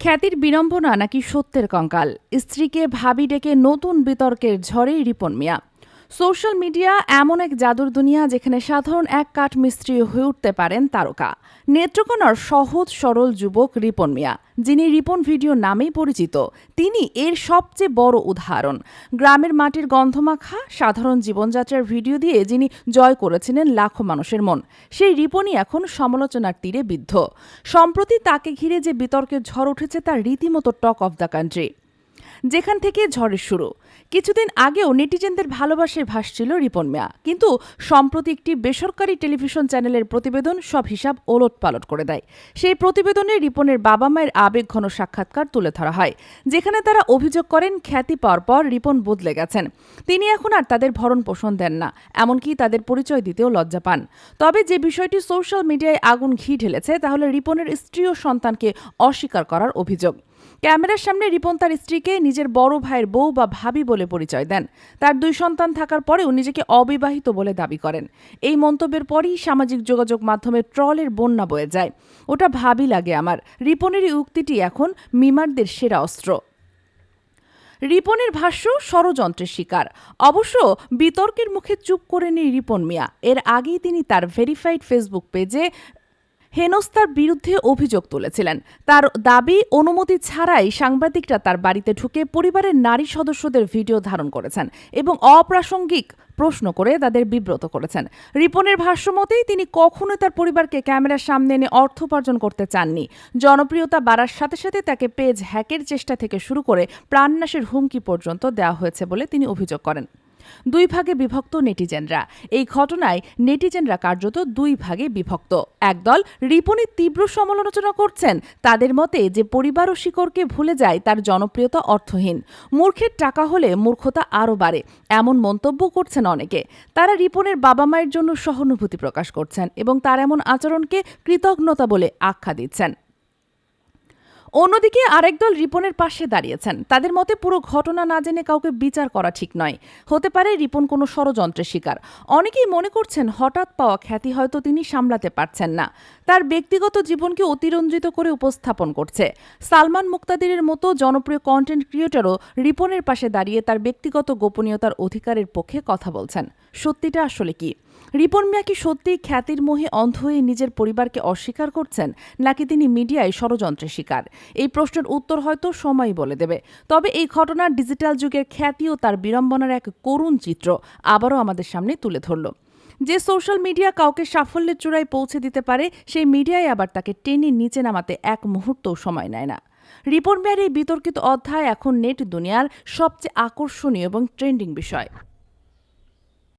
খ্যাতির বিড়ম্বনা নাকি সত্যের কঙ্কাল? স্ত্রীকে ভাবি ডেকে নতুন বিতর্কের ঝড়ে রিপন মিয়া। সোশ্যাল মিডিয়া এমন এক জাদুর দুনিয়া যেখানে সাধারণ এক কাঠ মিস্ত্রি হয়ে উঠতে পারেন তারকা। নেত্রকোনার সহজ, সরল যুবক রিপন মিয়া, যিনি রিপন ভিডিও নামেই পরিচিত, তিনি এর সবচেয়ে বড় উদাহরণ। গ্রামের মাটির গন্ধমাখা, সাধারণ জীবনযাত্রার ভিডিও দিয়ে যিনি জয় করেছিলেন লাখো মানুষের মন, সেই রিপনই এখন সমালোচনার তীরে বিদ্ধ। সম্প্রতি তাকে ঘিরে যে বিতর্কের ঝড় উঠেছে, তা রীতিমতো টক অফ দ্য কান্ট্রি। যেখান থেকে ঝড়ের শুরু। কিছুদিন আগেও নেটিজেনদের ভালোবাসায় ভাসছিল রিপন মিয়া। কিন্তু সম্প্রতি একটি বেসরকারি টেলিভিশন চ্যানেলের প্রতিবেদন সব হিসাব ওলট পালট করে দেয়। সেই প্রতিবেদনে রিপনের বাবা মায়ের আবেগঘন সাক্ষাৎকার তুলে ধরা হয়, যেখানে তারা অভিযোগ করেন, খ্যাতি পাওয়ার পর রিপন বদলে গেছেন। তিনি এখন আর তাদের ভরণ পোষণ দেন না, এমনকি তাদের পরিচয় দিতেও লজ্জা পান। তবে যে বিষয়টি সোশ্যাল মিডিয়ায় আগুন ঘি ঢেলেছে, তাহলে রিপনের স্ত্রী ও সন্তানকে অস্বীকার করার অভিযোগ। ক্যামেরার সামনে রিপন তার স্ত্রীকে নিজের বড় ভাইয়ের বউ বা ভাবি বলে পরিচয় দেন। তার দুই সন্তান থাকার পরেও নিজেকে অবিবাহিত বলে দাবি করেন। এই মন্তব্যের পরই সামাজিক যোগাযোগ মাধ্যমে ট্রলের বন্যা বয়ে যায়। ওটা ভাবি লাগে আমার। রিপনের এই উক্তিটি এখন মিমারদের সেরা অস্ত্র। রিপনের ভাষ্য, ষড়যন্ত্রের শিকার। অবশ্য বিতর্কের মুখে চুপ করে নেই রিপন মিয়া। এর আগেই তিনি তার ভেরিফাইড ফেসবুক পেজে হেনস্তার বিরুদ্ধে অভিযোগ তুলেছিলেন। তার দাবি, অনুমতি ছাড়াই সাংবাদিকরা তার বাড়িতে ঢুকে পরিবারের নারী সদস্যদের ভিডিও ধারণ করেছেন এবং অপ্রাসঙ্গিক প্রশ্ন করে তাদের বিব্রত করেছেন। রিপনের ভাষ্য মতেই তিনি কখনোই তার পরিবারকে ক্যামেরার সামনে এনে অর্থ উপার্জন করতে চাননি। জনপ্রিয়তা বাড়ার সাথে সাথে তাকে পেজ হ্যাকের চেষ্টা থেকে শুরু করে প্রাণনাশের হুমকি পর্যন্ত দেওয়া হয়েছে বলে তিনি অভিযোগ করেন। দুই ভাগে বিভক্ত নেটিজেনরা। এই ঘটনায় নেটিজেনরা কার্যত দুই ভাগে বিভক্ত। একদল রিপনের তীব্র সমালোচনা করছেন, তাদের মতে যে পরিবার ও শিকড়কে ভুলে যায় তার জনপ্রিয়তা অর্থহীন। মূর্খের টাকা হলে মূর্খতা আরও বাড়ে, এমন মন্তব্য করছেন অনেকে। তারা রিপনের বাবা মায়ের জন্য সহানুভূতি প্রকাশ করছেন এবং তার এমন আচরণকে কৃতজ্ঞতা বলে আখ্যা দিচ্ছেন। অন্যদিকে আরেক দল রিপনের পাশে দাঁড়িয়েছেন। তাদের মতে পুরো ঘটনা না জেনে কাউকে বিচার করা ঠিক নয়। হতে পারে রিপন কোনো ষড়যন্ত্রের শিকার। অনেকেই মনে করছেন হঠাৎ পাওয়া খ্যাতি হয়তো তিনি সামলাতে পারছেন না। তার ব্যক্তিগত জীবনকে অতিরঞ্জিত করে উপস্থাপন করছে। সালমান মুক্তাদিরের মতো জনপ্রিয় কন্টেন্ট ক্রিয়েটরও রিপনের পাশে দাঁড়িয়ে তার ব্যক্তিগত গোপনীয়তার অধিকারের পক্ষে কথা বলছেন। সত্যিটা আসলে কি? রিপন মিয়া কি সত্যিই খ্যাতির মোহে অন্ধ হয়ে নিজের পরিবারকে অস্বীকার করছেন, নাকি তিনি মিডিয়ায় ষড়যন্ত্রের শিকার? এই প্রশ্নের উত্তর হয়তো সময়ই বলে দেবে। তবে এই ঘটনার ডিজিটাল যুগের খ্যাতি ও তার বিড়ম্বনার এক করুণ চিত্র আবারও আমাদের সামনে তুলে ধরল। যে সোশ্যাল মিডিয়া কাউকে সাফল্যের চূড়ায় পৌঁছে দিতে পারে, সেই মিডিয়ায় আবার তাকে টেনে নিচে নামাতে এক মুহূর্তও সময় নেয় না। রিপোর্ট মেয়ার এই বিতর্কিত অধ্যায় এখন নেট দুনিয়ার সবচেয়ে আকর্ষণীয় এবং ট্রেন্ডিং বিষয়।